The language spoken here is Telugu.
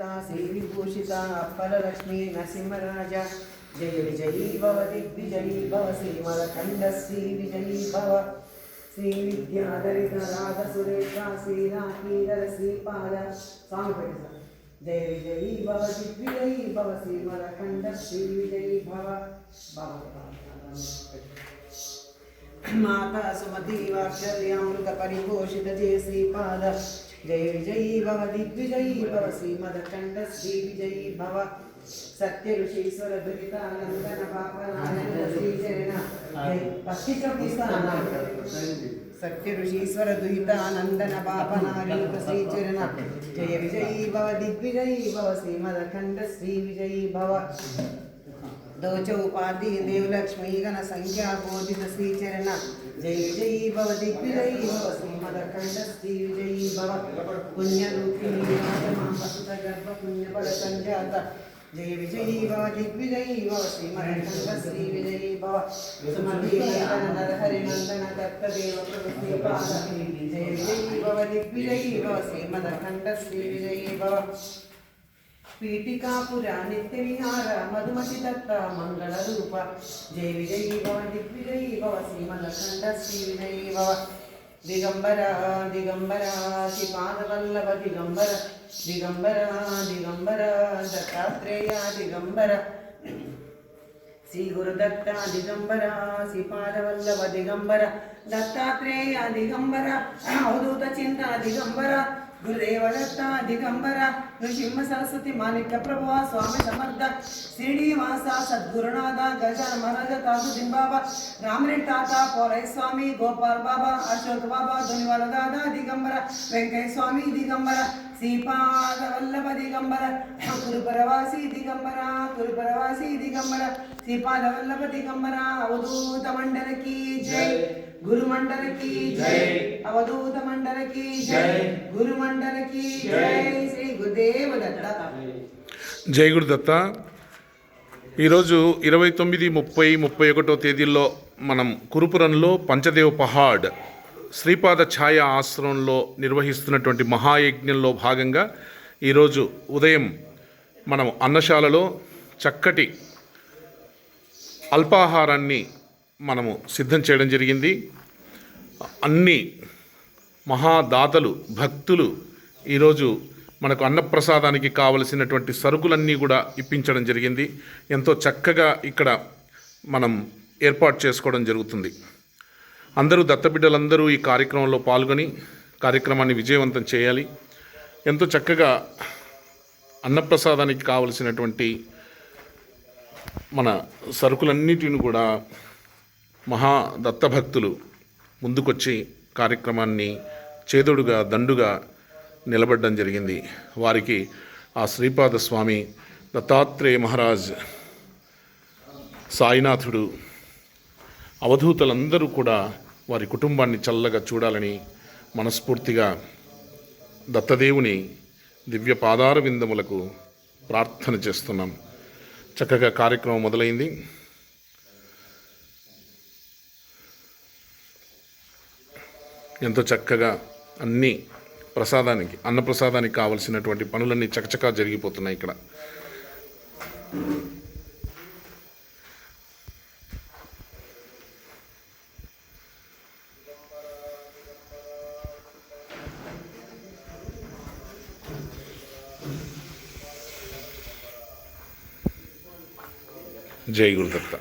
శ్రీకాంత శ్రీ విభూషిత అప్పలలక్ష్మీ నరసింహరాజ జయ విజయీ భవ దిగ్విజయీ భవ శ్రీమలఖండ శ్రీ విజయీ భవ శ్రీ విద్యాధరిత రాధ సురేఖ శ్రీరాకీధర శ్రీపాద స్వామి పెట్టి సార్ జయ విజయీ భవ దిగ్విజయీ భవ శ్రీమదఖండ శ్రీ విజయీ భవ సత్య ఋషీశ్వర దురిత నందన పాప నారాయణ శ్రీచరణ భక్తి సత్య ఋషీశ్వర దుహిత నందన పాప నారాయణ శ్రీచరణ జయ విజయీ భవ దిగ్విజయీ భవ శ్రీమదఖండ శ్రీ విజయీ భవ दौचौ पार्थी देवलक्ष्मी गणसङ्ख्या बोधित श्रीचरण जय विजयी भव दिग्विजयी भव सिंहदखण्डस्त्री विजयी भव। पुण्यरूपिणी वसुतगर्भपुण्यफलसञ्जात जय विजयी भव दिग्विजयी भव श्रीमरण्डस्त्री विजयी भव। सुमतीनन्दनहरिनन्दन दत्तदेव जय विजयी भव दिग्विजयी भव श्रीमदखण्डस्त्री विजयी भव। ಪೀಠಿಕಾಪುರ ನಿತ್ಯವಿಹಾರ ಮಧುಮತಿದತ್ತ ಮಂಗಳ ರೂಪ ಜಯ ವಿಜಯಿ ಭವ ದಿಗ್ವಿಜಯಿ ಭವ ಶ್ರೀಮಲ್ಲಖಂಡ ಶ್ರೀ ವಿಜಯಿ ಭವ ದಿಗಂಬರ ದಿಗಂಬರ ಶ್ರೀಪಾದವಲ್ಲಭ ದಿಗಂಬರ ದಿಗಂಬರ ದಿಗಂಬರ ದತ್ತಾತ್ರೇಯ ದಿಗಂಬರ శ్రీ గురుదత్త దిగంబర శ్రీ పాదవల్లవ దిగంబర దత్తాత్రేయ దిగంబర అవధూత చింతన దిగంబర గురుదేవ దత్త దిగంబర నృసింహ సరస్వతి మాణిక్య ప్రభు స్వామి సమర్థ శ్రీనివాస సద్గురునాథ గజాన మహారాజ తాసు బాబా రామరెడ్డి తాత పోలయ్య స్వామి గోపాల్ బాబా అశోక్ బాబా ధనివాల దాదా దిగంబర వెంకయ్య స్వామి దిగంబర శ్రీపాదవల్లభ దిగంబర గురుపరవాసి దిగంబర గురుపరవ కురుపరవాసి దిగంబర శ్రీపాద వల్లభ దిగంబర అవధూత మండలకి జై. గురు మండలకి జై. అవధూత మండలకి జై. గురు మండలకి జై. శ్రీ గురుదేవ దత్త జై గురుదత్త. ఈరోజు ఇరవై తొమ్మిది ముప్పై ముప్పై ఒకటో తేదీల్లో మనం కురుపురంలో పంచదేవ్ పహాడ్ శ్రీపాద ఛాయ ఆశ్రమంలో నిర్వహిస్తున్నటువంటి మహాయజ్ఞంలో భాగంగా ఈరోజు ఉదయం మనం అన్నశాలలో చక్కటి అల్పాహారాన్ని మనము సిద్ధం చేయడం జరిగింది. అన్ని మహాదాతలు భక్తులు ఈరోజు మనకు అన్నప్రసాదానికి కావలసినటువంటి సరుకులన్నీ కూడా ఇప్పించడం జరిగింది. ఎంతో చక్కగా ఇక్కడ మనం ఏర్పాటు చేసుకోవడం జరుగుతుంది. అందరూ దత్తబిడ్డలందరూ ఈ కార్యక్రమంలో పాల్గొని కార్యక్రమాన్ని విజయవంతం చేయాలి. ఎంతో చక్కగా అన్నప్రసాదానికి కావలసినటువంటి మన సరుకులన్నిటిని కూడా మహా దత్తభక్తులు ముందుకొచ్చి కార్యక్రమాన్ని చేదుడుగా దండుగా నిలబడడం జరిగింది. వారికి ఆ శ్రీపాద స్వామి దత్తాత్రేయ మహారాజ్ సాయినాథుడు అవధూతలందరూ కూడా వారి కుటుంబాన్ని చల్లగా చూడాలని మనస్ఫూర్తిగా దత్తదేవుని దివ్య పాదార విందములకు ప్రార్థన చేస్తున్నాం. చక్కగా కార్యక్రమం మొదలైంది. ఎంతో చక్కగా అన్ని ప్రసాదానికి అన్నప్రసాదానికి కావలసినటువంటి పనులన్నీ చకచకా జరిగిపోతున్నాయి ఇక్కడ. J グルだった。